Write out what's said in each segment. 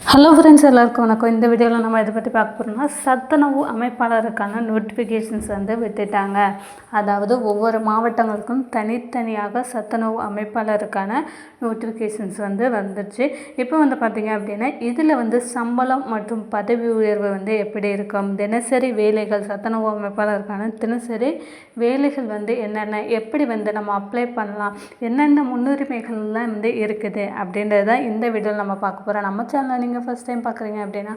Hello friends எல்லாருக்கும் வணக்கம். இந்த வீடியோவில் நம்ம இதை பற்றி பார்க்க போகிறோம்னா சத்துணவு அமைப்பாளருக்கான நோட்டிஃபிகேஷன்ஸ் வந்து விட்டுட்டாங்க. அதாவது ஒவ்வொரு மாவட்டங்களுக்கும் தனித்தனியாக சத்துணவு அமைப்பாளருக்கான நோட்டிஃபிகேஷன்ஸ் வந்து வந்துருச்சு. இப்போ வந்து பார்த்திங்க அப்படின்னா இதில் வந்து சம்பளம் மற்றும் பதவி உயர்வு வந்து எப்படி இருக்கும்? தினசரி வேலைகள் சத்துணவு அமைப்பாளருக்கான தினசரி வேலைகள் வந்து என்னென்ன எப்படி வந்து நம்ம அப்ளை பண்ணலாம் என்னென்ன முன்னுரிமைகள்லாம் வந்து இருக்குது அப்படின்றது தான் இந்த வீடியோவில் நம்ம பார்க்க போகிறோம் நம்ம சேனல் நீங்கள் ஃபஸ்ட் டைம் பார்க்குறீங்க அப்படின்னா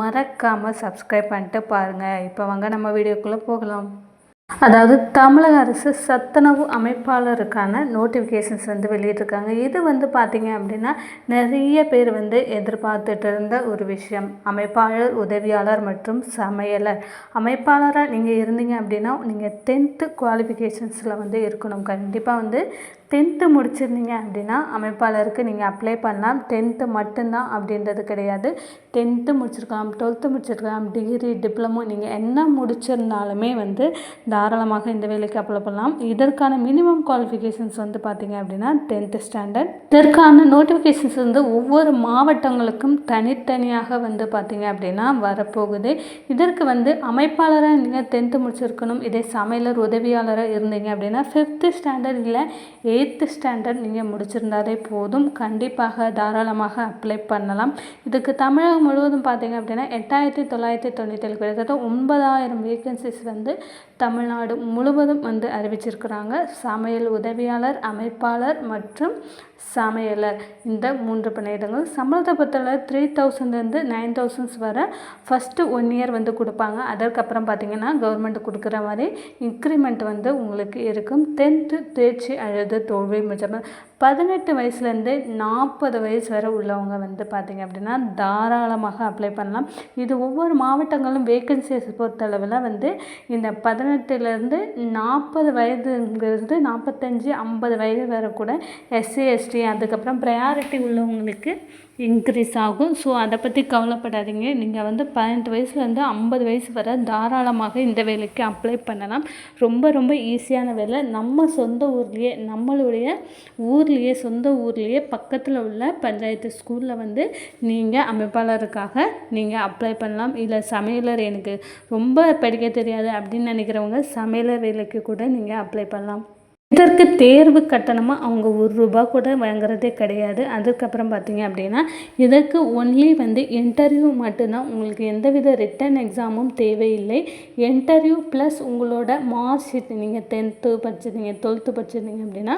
மறக்காமல் சப்ஸ்கிரைப் பண்ணிட்டு பாருங்கள் இப்போ வாங்க நம்ம வீடியோக்குள்ளே போகலாம். அதாவது தமிழக அரசு சத்துணவு அமைப்பாளருக்கான நோட்டிஃபிகேஷன்ஸ் வந்து வெளியிட்டிருக்காங்க. இது வந்து பார்த்திங்க அப்படின்னா நிறைய பேர் வந்து எதிர்பார்த்துட்டு இருந்த ஒரு விஷயம். அமைப்பாளர் உதவியாளர் மற்றும் சமையலர். அமைப்பாளராக நீங்கள் இருந்தீங்க அப்படின்னா நீங்கள் டென்த்து குவாலிஃபிகேஷன்ஸில் வந்து இருக்கணும். கண்டிப்பாக வந்து டென்த்து முடிச்சிருந்தீங்க அப்படின்னா அமைப்பாளருக்கு நீங்கள் அப்ளை பண்ணலாம். டென்த்து மட்டும்தான் அப்படின்றது கிடையாது. டென்த்து முடிச்சிருக்கலாம் டுவெல்த்து முடிச்சிருக்கலாம் டிகிரி டிப்ளமோ நீங்கள் என்ன முடிச்சிருந்தாலுமே வந்து தாராளமாக இந்த வேலைக்கு அப்ளை பண்ணலாம். இதற்கான மினிமம் குவாலிஃபிகேஷன்ஸ் வந்து பார்த்தீங்க அப்படின்னா டென்த்து ஸ்டாண்டர்ட் இதற்கான நோட்டிஃபிகேஷன்ஸ் வந்து ஒவ்வொரு மாவட்டங்களுக்கும் தனித்தனியாக வந்து பார்த்தீங்க அப்படின்னா வரப்போகுது. இதற்கு வந்து அமைப்பாளராக நீங்கள் டென்த்து முடிச்சிருக்கணும் இதே சமையலர் உதவியாளராக இருந்தீங்க அப்படின்னா ஃபிஃப்த்து ஸ்டாண்டர்ட் இல்லை எயித்து ஸ்டாண்டர்ட் நீங்கள் முடிச்சிருந்தாலே போதும். கண்டிப்பாக தாராளமாக அப்ளை பண்ணலாம். இதுக்கு தமிழகம் முழுவதும் பார்த்தீங்க அப்படின்னா எட்டாயிரத்தி தொள்ளாயிரத்தி தொண்ணூற்றி ஏழு கிட்டத்தட்ட ஒன்பதாயிரம் வேகன்சிஸ் வந்து தமிழ்நாடு முழுவதும் வந்து அறிவிச்சிருக்கிறாங்க. சமையல் உதவியாளர் அமைப்பாளர் மற்றும் சமையலர். இந்த மூன்று பணியிடங்கள் சம்பளத்தை பொறுத்தவரை த்ரீ தௌசண்ட்லேருந்து நைன் தௌசண்ட்ஸ் வரை ஃபஸ்ட்டு ஒன் இயர் வந்து கொடுப்பாங்க. அதற்கப்புறம் பார்த்தீங்கன்னா கவர்மெண்ட் கொடுக்குற மாதிரி இன்க்ரிமெண்ட் வந்து உங்களுக்கு இருக்கும். டென்த்து தேர்ச்சி அழுது தோல்வி மிச்சம். பதினெட்டு வயசுலேருந்து நாற்பது வயசு வரை உள்ளவங்க வந்து பார்த்திங்க அப்படின்னா தாராளமாக அப்ளை பண்ணலாம். இது ஒவ்வொரு மாவட்டங்களும் வேக்கன்சிஸ் பொறுத்தளவில் வந்து இந்த பதினெட்டுலேருந்து நாற்பது வயதுங்கிறது நாற்பத்தஞ்சு ஐம்பது வயது வரை கூட எஸ்சி எஸ்டி அதுக்கப்புறம் ப்ரையாரிட்டி உள்ளவங்களுக்கு இன்க்ரீஸ் ஆகும். ஸோ அதை பற்றி கவலைப்படாதீங்க. நீங்கள் வந்து பதினெட்டு வயசுலேருந்து ஐம்பது வயசு வரை தாராளமாக இந்த வேலைக்கு அப்ளை பண்ணலாம். ரொம்ப ரொம்ப ஈஸியான வேலை. நம்ம சொந்த ஊர்லேயே நம்மளுடைய ஊர்லேயே சொந்த ஊர்லேயே பக்கத்தில் உள்ள பஞ்சாயத்து ஸ்கூலில் வந்து நீங்கள் அமைப்பாளருக்காக நீங்கள் அப்ளை பண்ணலாம். இல்லை சமையலர் எனக்கு ரொம்ப படிக்க தெரியாது அப்படின்னு நினைக்கிறவங்க சமையலர் வேலைக்கு கூட நீங்கள் அப்ளை பண்ணலாம். இதற்கு தேர்வு கட்டணமாக அவங்க ஒரு ரூபா கூட வாங்குறதே கிடையாது. அதுக்கப்புறம் பார்த்தீங்க அப்படின்னா இதற்கு ஒன்லி வந்து இன்டர்வியூ மட்டும்தான் உங்களுக்கு எந்தவித ரிட்டன் எக்ஸாமும் தேவையில்லை. இன்டர்வியூ ப்ளஸ் உங்களோட மார்க் ஷீட் நீங்கள் டென்த்து படிச்சிருந்தீங்க டுவெல்த்து படிச்சிருந்தீங்க அப்படின்னா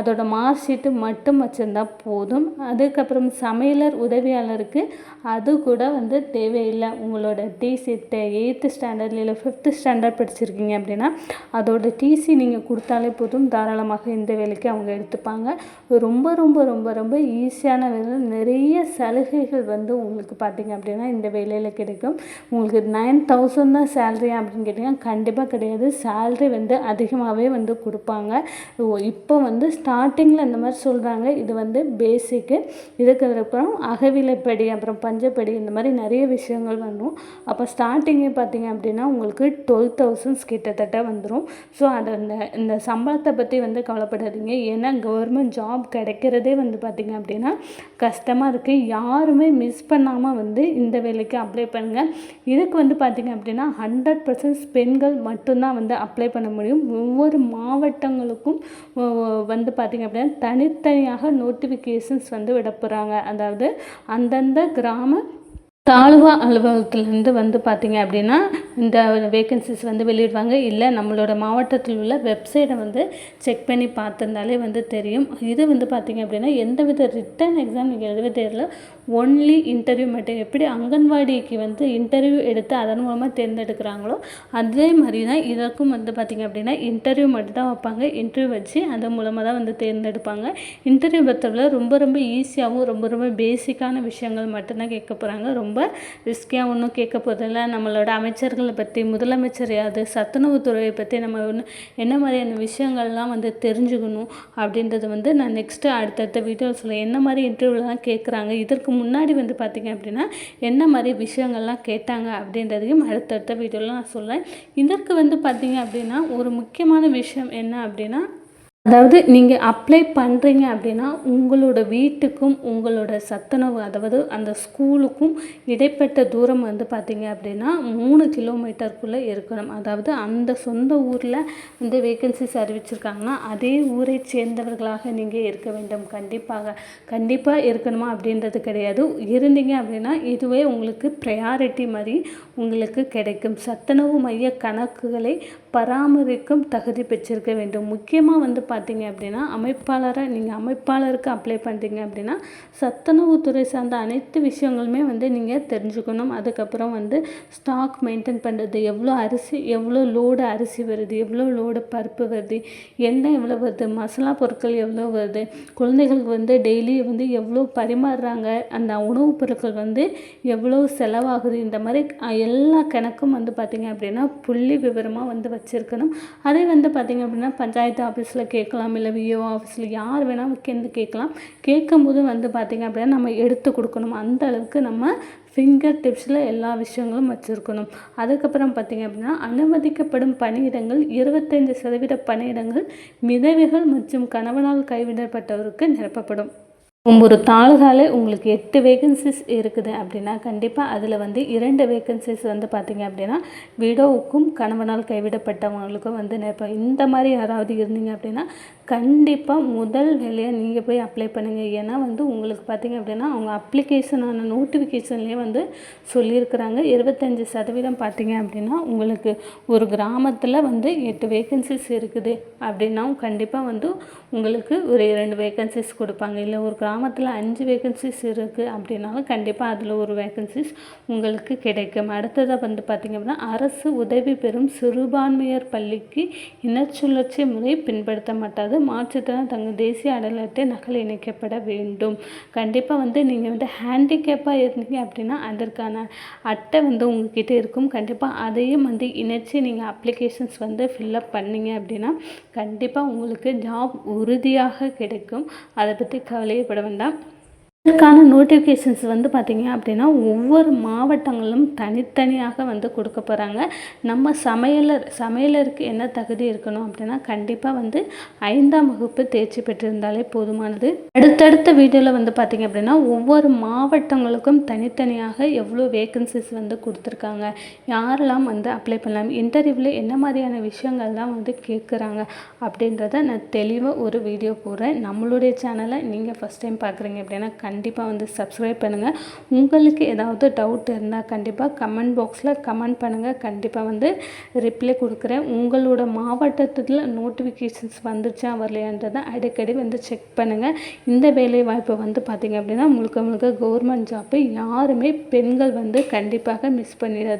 அதோட மார்க் ஷீட்டு மட்டும் வச்சுருந்தா போதும். அதுக்கப்புறம் சமையலர் உதவியாளருக்கு அது கூட வந்து தேவையில்லை. உங்களோட டிசி எயித்து ஸ்டாண்டர்ட் இல்லை ஃபிஃப்த்து ஸ்டாண்டர்ட் படிச்சிருக்கீங்க அப்படின்னா அதோட டிசி நீங்கள் கொடுத்தாலே போதும். தாராளமாக இந்த வேலைக்கு அவங்க எடுத்துப்பாங்க. ரொம்ப ரொம்ப ரொம்ப ரொம்ப ஈஸியான வேலை. நிறைய சலுகைகள் வந்து உங்களுக்கு பார்த்தீங்க அப்படின்னா இந்த வேலையில் கிடைக்கும். உங்களுக்கு நைன் தௌசண்ட் தான் சேல்ரி அப்படின்னு கேட்டிங்கன்னா கண்டிப்பாக கிடையாது. சேல்ரி வந்து அதிகமாகவே வந்து கொடுப்பாங்க. இப்போ வந்து ஸ்டார்டிங்கில் இந்த மாதிரி சொல்கிறாங்க இது வந்து பேசிக்கு இதுக்கு அப்புறம் அகவிலைப்படி அப்புறம் பஞ்சப்படி இந்த மாதிரி நிறைய விஷயங்கள் வந்துடும் அப்போ ஸ்டார்டிங்கே பார்த்தீங்க அப்படின்னா உங்களுக்கு டுவெல் தௌசண்ட்ஸ் கிட்டத்தட்ட வந்துடும் ஸோ அது இந்த இந்த சம்பளத்தை பற்றி பற்றி வந்து கவலைப்படாதீங்க. ஏன்னா கவர்மெண்ட் ஜாப் கிடைக்கிறதே வந்து பார்த்திங்க அப்படின்னா கஷ்டமாக இருக்குது யாருமே மிஸ் பண்ணாமல் வந்து இந்த வேலைக்கு அப்ளை பண்ணுங்கள் இதுக்கு வந்து பார்த்திங்க அப்படின்னா ஹண்ட்ரட் பர்சன்ட் பெண்கள் மட்டும்தான் வந்து அப்ளை பண்ண முடியும். ஒவ்வொரு மாவட்டங்களுக்கும் வந்து பார்த்திங்க அப்படின்னா தனித்தனியாக நோட்டிஃபிகேஷன்ஸ் வந்து விட போகிறாங்க அதாவது அந்தந்த கிராம தாலுகா அலுவலகத்துலேருந்து வந்து பார்த்திங்க அப்படின்னா இந்த வேக்கன்சிஸ் வந்து வெளியிடுவாங்க. இல்லை நம்மளோட மாவட்டத்தில் உள்ள வெப்சைட்டை வந்து செக் பண்ணி பார்த்துருந்தாலே வந்து தெரியும். இது வந்து பார்த்திங்க அப்படின்னா எந்தவித ரிட்டன் எக்ஸாம் நீங்கள் எழுத தெரியல ஒன்லி இன்டர்வியூ மட்டும் எப்படி அங்கன்வாடிக்கு வந்து இன்டர்வியூ எடுத்து அதன் மூலமாக தேர்ந்தெடுக்கிறாங்களோ அதே மாதிரி தான் இதற்கும் வந்து பார்த்திங்க அப்படின்னா இன்டர்வியூ மட்டும் தான் வைப்பாங்க. இன்டர்வியூ வச்சு அதன் மூலமாக தான் வந்து தேர்ந்தெடுப்பாங்க. இன்டர்வியூ பொறுத்தவரை ரொம்ப ரொம்ப ஈஸியாகவும் ரொம்ப ரொம்ப பேசிக்கான விஷயங்கள் மட்டும்தான் கேட்க போகிறாங்க ரொம்ப ரிஸ்கியாக ஒன்றும் கேட்க போகிறதில்ல நம்மளோட அமைச்சர்களை பற்றி முதலமைச்சர் யாது சத்துணவுத்துறையை பற்றி நம்ம ஒன்று என்ன மாதிரியான விஷயங்கள்லாம் வந்து தெரிஞ்சுக்கணும் அப்படின்றது வந்து நான் நெக்ஸ்ட்டு அடுத்தடுத்த வீடியோவில் சொல்லுவேன் என்ன மாதிரி இன்டர்வியூலாம் கேட்குறாங்க இதற்கு முன்னாடி வந்து பார்த்திங்க அப்படின்னா என்ன மாதிரி விஷயங்கள்லாம் கேட்டாங்க அப்படின்றதையும் அடுத்தடுத்த வீடியோவில் நான் சொல்கிறேன் இதற்கு வந்து பார்த்திங்க அப்படின்னா ஒரு முக்கியமான விஷயம் என்ன அப்படின்னா அதாவது நீங்கள் அப்ளை பண்ணுறீங்க அப்படின்னா உங்களோட வீட்டுக்கும் உங்களோட சத்துணவு அதாவது அந்த ஸ்கூலுக்கும் இடைப்பட்ட தூரம் வந்து பார்த்தீங்க அப்படின்னா மூணு கிலோமீட்டருக்குள்ளே இருக்கணும். அதாவது அந்த சொந்த ஊரில் இந்த வேக்கன்சிஸ் அறிவிச்சிருக்காங்கன்னா அதே ஊரை சேர்ந்தவர்களாக நீங்கள் இருக்க வேண்டும். கண்டிப்பாக கண்டிப்பாக இருக்கணுமா அப்படின்றது கிடையாது. இருந்தீங்க அப்படின்னா இதுவே உங்களுக்கு ப்ரையாரிட்டி மாதிரி உங்களுக்கு கிடைக்கும். சத்துணவு மைய கணக்குகளை பராமரிக்கும் தகுதி பெற்றிருக்க வேண்டும். முக்கியமாக வந்து பார்த்தீங்க அப்படின்னா அமைப்பாளரை நீங்கள் அமைப்பாளருக்கு அப்ளை பண்ணுறீங்க அப்படின்னா சத்துணவுத்துறை சார்ந்த அனைத்து விஷயங்களுமே வந்து நீங்கள் தெரிஞ்சுக்கணும். அதுக்கப்புறம் வந்து ஸ்டாக் மெயின்டைன் பண்ணுறது எவ்வளோ அரிசி எவ்வளோ லோடு அரிசி வருது எவ்வளோ லோடு பருப்பு வருது எண்ணெய் எவ்வளோ வருது மசாலா பொருட்கள் எவ்வளோ வருது குழந்தைகளுக்கு வந்து டெய்லி வந்து எவ்வளோ பரிமாறுறாங்க அந்த உணவுப் பொருட்கள் வந்து எவ்வளோ செலவாகுது இந்த மாதிரி எல்லா கணக்கும் வந்து பார்த்திங்க அப்படின்னா புள்ளி விவரமாக வந்து வச்சுருக்கணும். அதே வந்து பார்த்திங்க அப்படின்னா பஞ்சாயத்து ஆஃபீஸில் கேட்கலாம் இல்லை விஓ ஆஃபீஸில் யார் வேணால் கேந்து கேட்கலாம். கேட்கும்போது வந்து பார்த்திங்க அப்படின்னா நம்ம எடுத்து கொடுக்கணும். அந்த அளவுக்கு நம்ம ஃபிங்கர் டிப்ஸில் எல்லா விஷயங்களும் வச்சுருக்கணும். அதுக்கப்புறம் பார்த்திங்க அப்படின்னா அனுமதிக்கப்படும் பணியிடங்கள் இருபத்தைந்து சதவீத பணியிடங்கள் மிதவைகள் மற்றும் கணவனால் கைவிடப்பட்டவருக்கு நிரப்பப்படும். ஒரு தாலுகாலே உங்களுக்கு எட்டு வேகன்சிஸ் இருக்குது அப்படின்னா கண்டிப்பாக அதில் வந்து இரண்டு வேகன்சிஸ் வந்து பார்த்திங்க அப்படின்னா விடோவுக்கும் கணவனால் கைவிடப்பட்டவங்களுக்கும் வந்து நிற்போம் இந்த மாதிரி யாராவது இருந்தீங்க அப்படின்னா கண்டிப்பாக முதல் வேலையை நீங்கள் போய் அப்ளை பண்ணுங்கள் ஏன்னா வந்து உங்களுக்கு பார்த்திங்க அப்படின்னா அவங்க அப்ளிகேஷனான நோட்டிஃபிகேஷன்லேயே வந்து சொல்லியிருக்கிறாங்க. இருபத்தஞ்சி சதவீதம் பார்த்திங்க அப்படின்னா உங்களுக்கு ஒரு கிராமத்தில் வந்து எட்டு வேகன்சிஸ் இருக்குது. அப்படின்னா கண்டிப்பாக வந்து உங்களுக்கு ஒரு இரண்டு வேகன்சிஸ் கொடுப்பாங்க. இல்லை ஒரு கிராமத்தில் அஞ்சு வேகன்சிஸ் இருக்குது அப்படின்னாலும் கண்டிப்பாக அதில் ஒரு வேகன்சிஸ் உங்களுக்கு கிடைக்கும். அடுத்ததாக வந்து பார்த்திங்க அப்படின்னா அரசு உதவி பெறும் சிறுபான்மையர் பள்ளிக்கு இனச்சுழற்சி முறை பின்படுத்த மாட்டாது மாற்றுத்திறன் தங்கள் தேசிய அடையாளத்தை நகல் இணைக்கப்பட வேண்டும். கண்டிப்பாக வந்து நீங்கள் வந்து ஹேண்டிகேப்பாக இருந்தீங்க அப்படின்னா அதற்கான அட்டை வந்து உங்ககிட்ட இருக்கும். கண்டிப்பாக அதையும் வந்து இணைச்சி நீங்கள் அப்ளிகேஷன்ஸ் வந்து ஃபில்லப் பண்ணீங்க அப்படின்னா கண்டிப்பாக உங்களுக்கு ஜாப் உறுதியாக கிடைக்கும். அதை பற்றி கவலையப்பட வேண்டாம். இதற்கான நோட்டிஃபிகேஷன்ஸ் வந்து பார்த்திங்க அப்படின்னா ஒவ்வொரு மாவட்டங்களும் தனித்தனியாக வந்து கொடுக்க போகிறாங்க நம்ம சமையலர் சமையலருக்கு என்ன தகுதி இருக்கணும் அப்படின்னா கண்டிப்பாக வந்து ஐந்தாம் வகுப்பு தேர்ச்சி பெற்றிருந்தாலே போதுமானது. அடுத்தடுத்த வீடியோவில் வந்து பார்த்திங்க அப்படின்னா ஒவ்வொரு மாவட்டங்களுக்கும் தனித்தனியாக எவ்வளோ வேக்கன்சிஸ் வந்து கொடுத்துருக்காங்க. யாரெல்லாம் வந்து அப்ளை பண்ணலாம் இன்டர்வியூவில் என்ன மாதிரியான விஷயங்கள்லாம் வந்து கேட்குறாங்க அப்படின்றத நான் தெளிவாக ஒரு வீடியோ போடுறேன். நம்மளுடைய சேனலை நீங்கள் ஃபஸ்ட் டைம் பார்க்குறீங்க அப்படின்னா கண்டிப்பாக வந்து சப்ஸ்கிரைப் பண்ணுங்கள் உங்களுக்கு ஏதாவது டவுட் இருந்தால் கண்டிப்பாக கமெண்ட் பாக்ஸில் கமெண்ட் பண்ணுங்கள் கண்டிப்பாக வந்து ரிப்ளை கொடுக்குறேன். உங்களோட மாவட்டத்தில் நோட்டிஃபிகேஷன்ஸ் வந்துருச்சா வரலையான்றதை அடிக்கடி வந்து செக் பண்ணுங்கள் இந்த வேலை வாய்ப்பை வந்து பார்த்திங்க அப்படின்னா முழுக்க முழுக்க கவர்மெண்ட் ஜாப்பு யாருமே பெண்கள் வந்து கண்டிப்பாக மிஸ் பண்ணிடாது